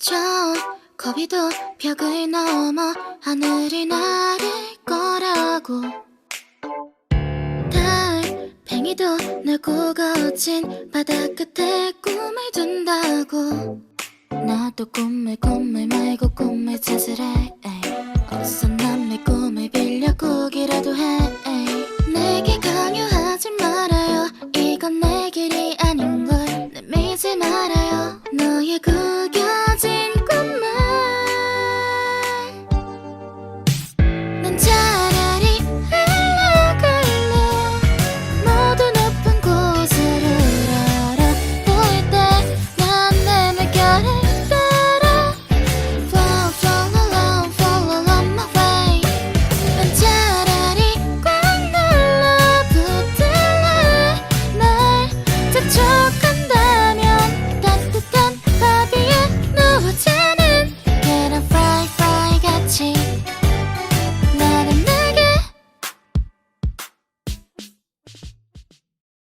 저 거비도 벽을 넘어 하늘이 나를 거라고. 달팽이도 넓고 거친 바다 끝에 꿈을 둔다고. 나도 꿈을 꿈을 말고 꿈을 찾으래 어서 남의 꿈을 빌려 꾸기라도 해 내게 강요하지 말아요. 이건 내 길이 아닌걸. 내 믿지 말아요. 너의 꿈.